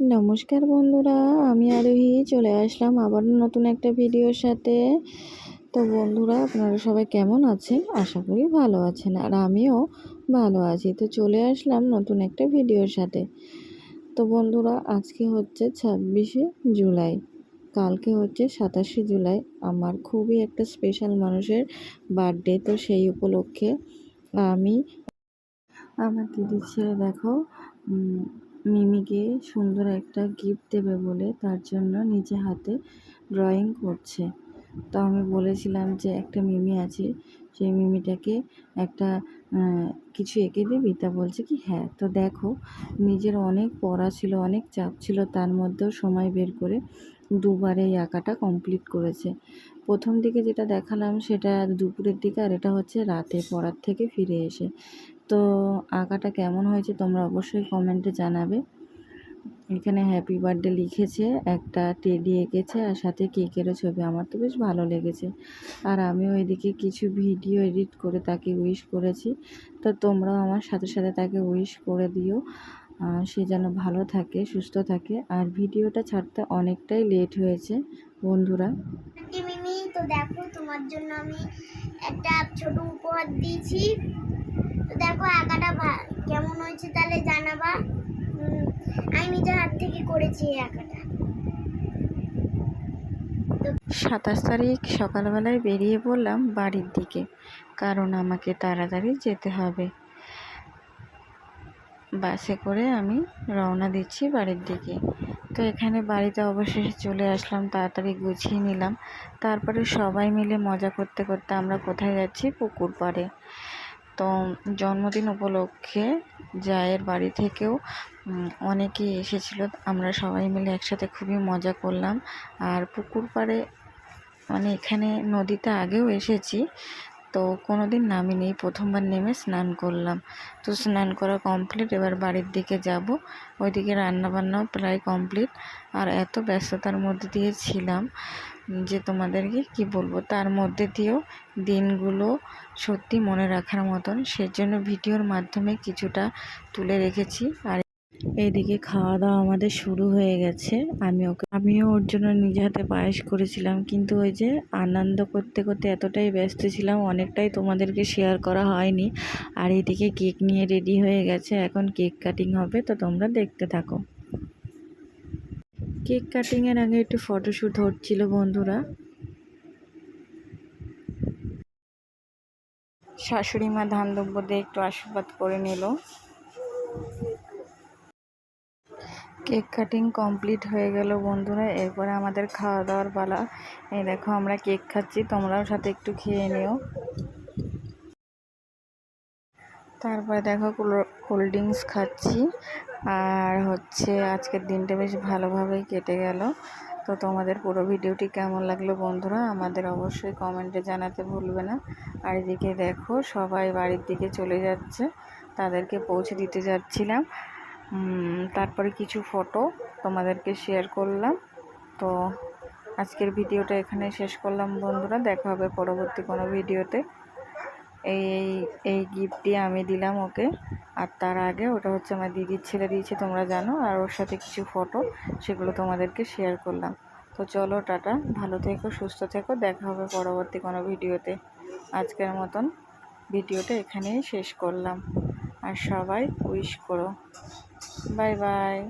নমস্কার বন্ধুরা, আমি আরোহী, চলে আসলাম আবার নতুন একটা ভিডিওর সাথে। তো বন্ধুরা, আপনারা সবাই কেমন আছেন? আশা করি ভালো আছেন, আর আমিও ভালো আছি। তো চলে আসলাম নতুন একটা ভিডিওর সাথে। তো বন্ধুরা, আজকে হচ্ছে ছাব্বিশে জুলাই, কালকে হচ্ছে সাতাশে জুলাই। আমার খুবই একটা স্পেশাল মানুষের বার্থডে তো সেই উপলক্ষে আমি, আমার দিদির ছেলে দেখো মিমিকে সুন্দর একটা গিফট দেবে বলে তার জন্য নিজে হাতে ড্রয়িং করছে। তো আমি বলেছিলাম যে একটা মিমি আছে, সেই মিমিটাকে একটা কিছু এঁকে দিবি? তা বলছে কি হ্যাঁ। তো দেখো, নিজের অনেক পড়া ছিল, অনেক চাপ ছিল, তার মধ্যেও সময় বের করে দুবার এই আঁকাটা কমপ্লিট করেছে। প্রথম দিকে যেটা দেখালাম সেটা দুপুরের দিকে, আর এটা হচ্ছে রাতে, পড়ার থেকে ফিরে এসে। তো আঁকাটা কেমন হয়েছে তোমরা অবশ্যই কমেন্টে জানাবে। এখানে হ্যাপি বার্থডে লিখেছে, একটা টেডি এঁকেছে আর সাথে কেকেরও ছবি। আমার তো বেশ ভালো লেগেছে। আর আমিও এদিকে কিছু ভিডিও এডিট করে তাকে উইশ করেছি। তো তোমরাও আমার সাথে সাথে তাকে উইশ করে দিও। সে যেন ভালো থাকে, সুস্থ থাকে। আর ভিডিওটা ছাড়তে অনেকটাই লেট হয়েছে, বন্ধুরা। তো দেখো, তোমার জন্য আমি একটা ছোট উপহার দিয়েছি। দেখো আঁকাটা কেমন হয়েছে তাহলে জানাবা। আমি নিজের হাত থেকে করেছি এই আঁকাটা। সাতাশ তারিখ সকালবেলায় বেরিয়ে পড়লাম বাড়ির দিকে, কারণ আমাকে তাড়াতাড়ি যেতে হবে। বাসে করে আমি রওনা দিচ্ছি বাড়ির দিকে। তো এখানে বাড়িতে অবশেষে চলে আসলাম, তাড়াতাড়ি গুছিয়ে নিলাম। তারপরে সবাই মিলে মজা করতে করতে আমরা কোথায় যাচ্ছি? পুকুর পাড়ে। তো জন্মদিন উপলক্ষে জায়ের বাড়ি থেকেও অনেকেই এসেছিল। আমরা সবাই মিলে একসাথে খুবই মজা করলাম। আর পুকুর পাড়ে মানে এখানে নদীতে আগেও এসেছি। তো কোনো দিন নামি নামিনি, প্রথমবার নেমে স্নান করলাম। তো স্নান করা কমপ্লিট এবার বাড়ির দিকে যাব। ওইদিকে রান্নাবান্নাও প্রায় কমপ্লিট আর এত ব্যস্ততার মধ্যে দিয়ে ছিলাম যে তোমাদেরকে কি বলব, তার মধ্যে দিয়েও দিনগুলো সত্যি মনে রাখার মতন। সেজন্য ভিডিওর মাধ্যমে কিছুটা তুলে রেখেছি। আর এইদিকে খাওয়া দাওয়া আমাদের শুরু হয়ে গেছে। আমি ওকে, আমিও ওর জন্য নিজে হাতে পায়েস করেছিলাম, কিন্তু ওই যে আনন্দ করতে করতে এতটাই ব্যস্ত ছিলাম, অনেকটাই তোমাদেরকে শেয়ার করা হয়নি। আর এদিকে কেক নিয়ে রেডি হয়ে গেছে, এখন কেক কাটিং হবে, তো তোমরা দেখতে থাকো। কেক কাটিংয়ের আগে একটু ফটোশ্যুট হচ্ছিল বন্ধুরা। শাশুড়ি মা ধান দিয়ে একটু আশীর্বাদ করে নিল। কেক কাটিং কমপ্লিট হয়ে গেল বন্ধুরা, এরপরে আমাদের খাওয়া দাওয়ার পালা। এই দেখো, আমরা কেক খাচ্ছি, তোমরাও সাথে একটু খেয়ে নিও। তারপরে দেখো কোল্ড ড্রিঙ্কস খাচ্ছি। আর হচ্ছে, আজকের দিনটা বেশ ভালোভাবেই কেটে গেল। তো তোমাদের পুরো ভিডিওটি কেমন লাগল বন্ধুরা, আমাদের অবশ্যই কমেন্টে জানাতে ভুলবে না। আর এদিকে দেখো, সবাই বাড়ির দিকে চলে যাচ্ছে, তাদেরকে পৌঁছে দিতে যাচ্ছিলাম। তারপরে কিছু ফটো তোমাদেরকে শেয়ার করলাম। তো আজকের ভিডিওটা এখানে শেষ করলাম বন্ধুরা, দেখা হবে পরবর্তী কোনো ভিডিওতে। এই এই গিফটটি আমি দিলাম ওকে। আর তার আগে ওটা হচ্ছে আমার দিদির ছেলে দিয়েছে, তোমরা জানো, আর ওর সাথে কিছু ফটো সেগুলো তোমাদেরকে শেয়ার করলাম। তো চলো, টাটা, ভালো থেকো, সুস্থ থেকো, দেখা হবে পরবর্তী কোনো ভিডিওতে। আজকের মতন ভিডিওটা এখানেই শেষ করলাম। আর সবাই উইশ করো। Bye bye